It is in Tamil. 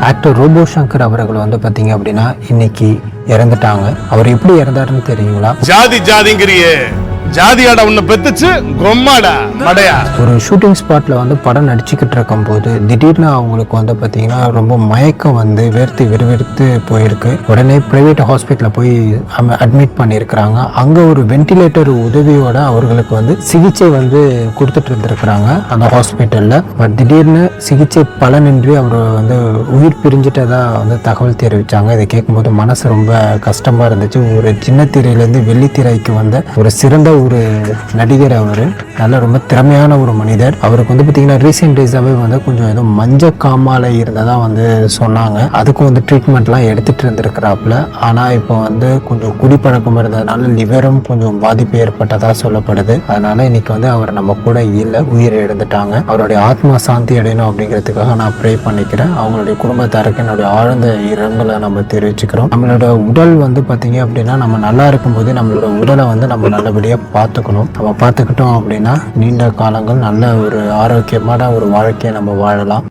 ஆக்டர் ரோபோ சங்கர் அவர்கள் வந்து பார்த்தீங்க அப்படின்னா இன்னைக்கு இறந்துட்டாங்க. அவர் எப்படி இறந்தாருன்னு தெரியுங்களா? ஜாதி ஜாதிங்கிறியே. ஜாதியாடா உன்னை பெத்துச்சு கொம்மாடா மடையா ஒரு ஷூட்டிங் ஸ்பாட்ல வந்து படம் நடிச்சுக்கிட்டு இருக்கும் போது திடீர்னு அவங்களுக்கு வந்து பார்த்தீங்கன்னா ரொம்ப மயக்கம் வந்து வேர்த்து விறுவிறுத்து போயிருக்கு. உடனே பிரைவேட் ஹாஸ்பிட்டலில் போய் அட்மிட் பண்ணியிருக்கிறாங்க. அங்கே ஒரு வென்டிலேட்டர் உதவியோட அவர்களுக்கு வந்து சிகிச்சை வந்து கொடுத்துட்டு இருந்திருக்கிறாங்க அந்த ஹாஸ்பிட்டலில் பட் திடீர்னு சிகிச்சை பலனின்றி அவர் வந்து உயிர் பிரிஞ்சிட்டதா வந்து தகவல் தெரிவித்தாங்க இதை கேட்கும்போது மனசு ரொம்ப கஷ்டமாக இருந்துச்சு. ஒரு சின்ன திரையிலேருந்து வெள்ளித்திரைக்கு வந்த ஒரு சிறந்த ஒரு நடிகர் அவர். நல்ல ரொம்ப திறமையான ஒரு மனிதர். அவருக்கு வந்து பார்த்தீங்கன்னா ரீசெண்ட் டேஸாகவே வந்து கொஞ்சம் ஏதோ மஞ்ச காமாலை இருந்ததா வந்து சொன்னாங்க. அதுக்கும் வந்து ட்ரீட்மெண்ட்லாம் எடுத்துகிட்டு இருந்திருக்கிறாப்புல. ஆனால் இப்போ வந்து கொஞ்சம் குடிப்பழக்கம் இருந்ததுனால லிவரும் கொஞ்சம் பாதிப்பு ஏற்பட்டதாக சொல்லப்படுது. அதனால இன்னைக்கு வந்து அவர் நம்ம கூட இல்லை உயிர் இழந்துட்டாங்க. அவருடைய ஆத்மா சாந்தி அடையணும் அப்படிங்கிறதுக்காக நான் ப்ரே பண்ணிக்கிறேன். அவங்களுடைய குடும்பத்தாருக்கு என்னுடைய ஆழ்ந்த இரங்கலை நம்ம தெரிவிச்சுக்கிறோம். நம்மளோட உடல் வந்து பார்த்தீங்க அப்படின்னா நம்ம நல்லா இருக்கும்போது நம்மளோட உடலை வந்து நம்ம நல்லபடியாக பார்த்துக்கணும். நம்ம பார்த்துக்கிட்டோம் அப்படின்னா நீண்ட காலங்கள் நல்ல ஒரு ஆரோக்கியமான ஒரு வாழ்க்கையை நம்ம வாழலாம்.